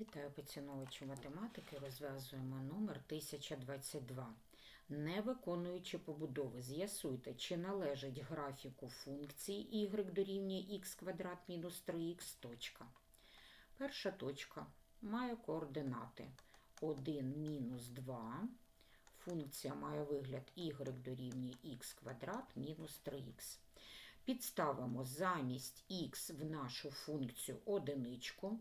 Вітаю поціновувачі математики. Розв'язуємо номер 1022. Не виконуючи побудови, з'ясуйте, чи належить графіку функції y дорівнює х квадрат мінус 3х точка. Перша точка має координати 1 мінус 2. Функція має вигляд y дорівнює х квадрат мінус 3х. Підставимо замість х в нашу функцію одиничку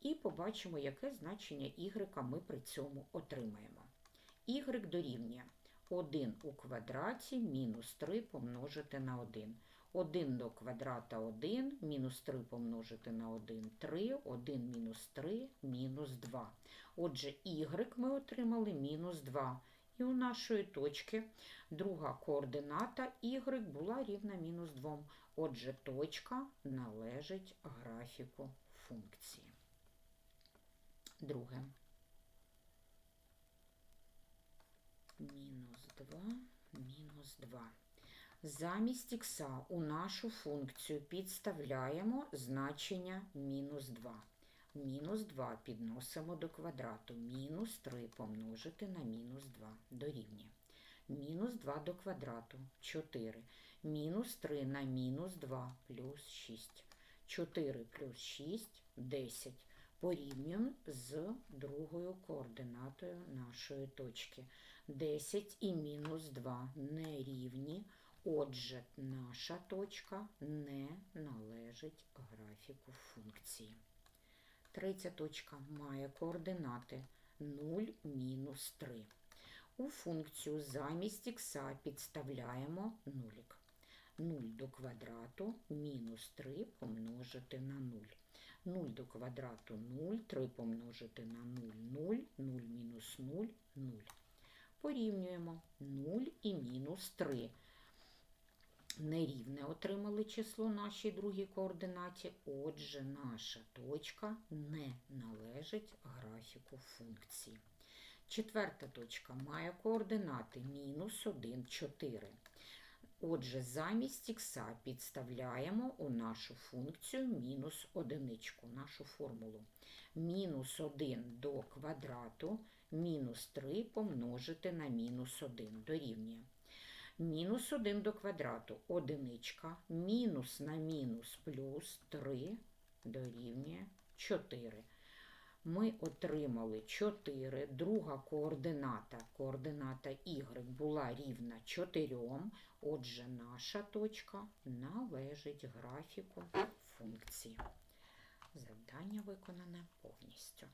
і побачимо, яке значення y ми при цьому отримаємо. y дорівнює 1 у квадраті мінус 3 помножити на 1. 1 до квадрата 1, мінус 3 помножити на 1 – 3, 1 мінус 3 – мінус 2. Отже, y ми отримали мінус 2. І у нашої точки друга координата y була рівна мінус 2. Отже, точка належить графіку функції. Друге. Мінус 2, мінус 2. Замість х у нашу функцію підставляємо значення мінус 2. Мінус 2 підносимо до квадрату. Мінус 3 помножити на мінус 2 дорівнює. Мінус 2 до квадрату 4. Мінус 3 на мінус 2 плюс 6. 4 плюс 6 – 10. Порівнюємо з другою координатою нашої точки. 10 і мінус 2 не рівні. Отже, наша точка не належить графіку функції. Третя точка має координати 0, мінус 3. У функцію замість х підставляємо нулік. 0 до квадрату мінус 3 помножити на 0. 0 до квадрату 0, 3 помножити на 0, 0, 0 мінус 0, 0. Порівнюємо 0 і мінус 3 нерівне отримали число нашій другій координаті, отже, наша точка не належить графіку функції. Четверта точка має координати мінус 1, 4. Отже, замість х підставляємо у нашу функцію мінус одиничку, нашу формулу. Мінус 1 до квадрату, мінус 3 помножити на мінус 1 дорівнює. Мінус 1 до квадрату одиничка, мінус на мінус плюс 3 дорівнює 4. Ми отримали 4, друга координата, координата y була рівна 4, отже, наша точка належить графіку функції. Завдання виконане повністю.